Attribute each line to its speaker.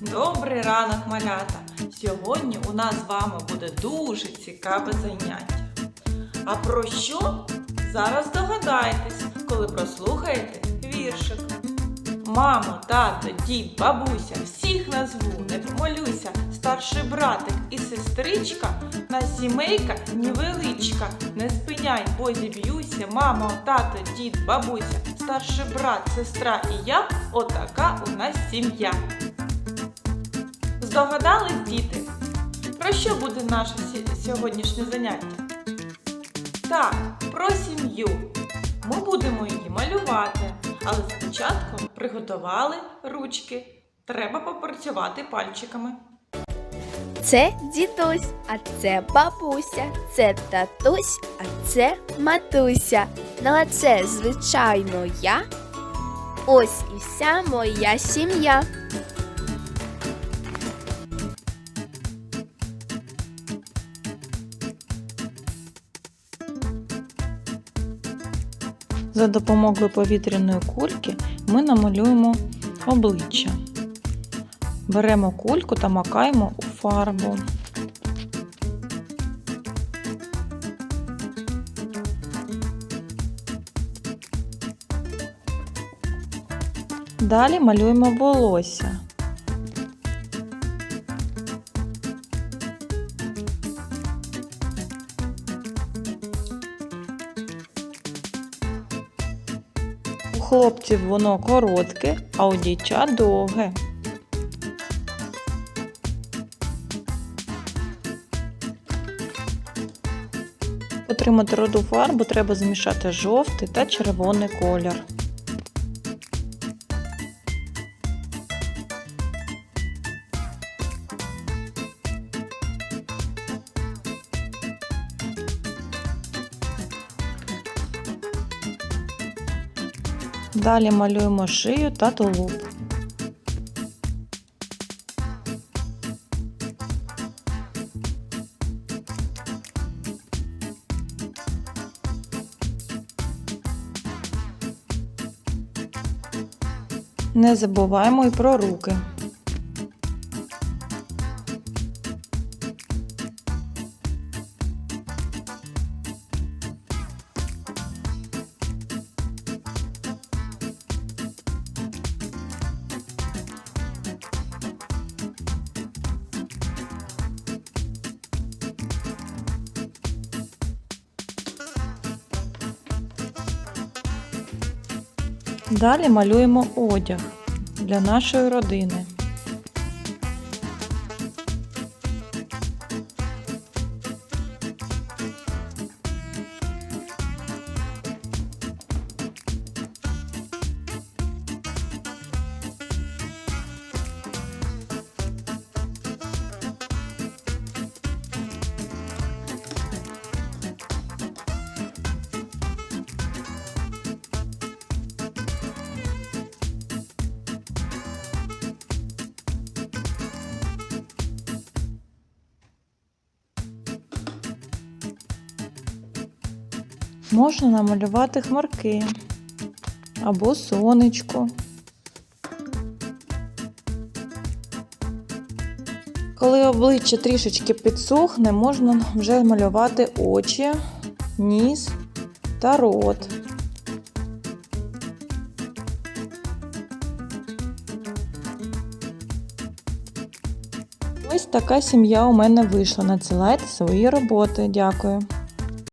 Speaker 1: Добрий ранок, малята! Сьогодні у нас з вами буде дуже цікаве заняття. А про що? Зараз догадаєтесь, коли прослухаєте віршик. Мамо, тато, дід, бабуся, всіх назву, не помолюся, старший братик і сестричка, на сімейка невеличка. Не спиняй, бо зіб'юся, мамо, тато, дід, бабуся, старший брат, сестра і я, отака у нас сім'я. Здогадались, діти? Про що буде наше сьогоднішнє заняття? Так, про сім'ю. Ми будемо її малювати, але спочатку приготували ручки. Треба попрацювати пальчиками.
Speaker 2: Це дідусь, а це бабуся, це татусь, а це матуся. Ну а це, звичайно, я. Ось і вся моя сім'я.
Speaker 1: За допомогою повітряної кульки ми намалюємо обличчя. Беремо кульку та макаємо у фарбу. Далі малюємо волосся. Хлопців воно коротке, а у дівчат довге. Отримати роду фарбу треба змішати жовтий та червоний колір. Далі малюємо шию та тулуб. Не забуваємо і про руки. Далі малюємо одяг для нашої родини. Можна намалювати хмарки або сонечко. Коли обличчя трішечки підсохне, можна вже малювати очі, ніс та рот. Ось така сім'я у мене вийшла. Надсилайте свої роботи. Дякую.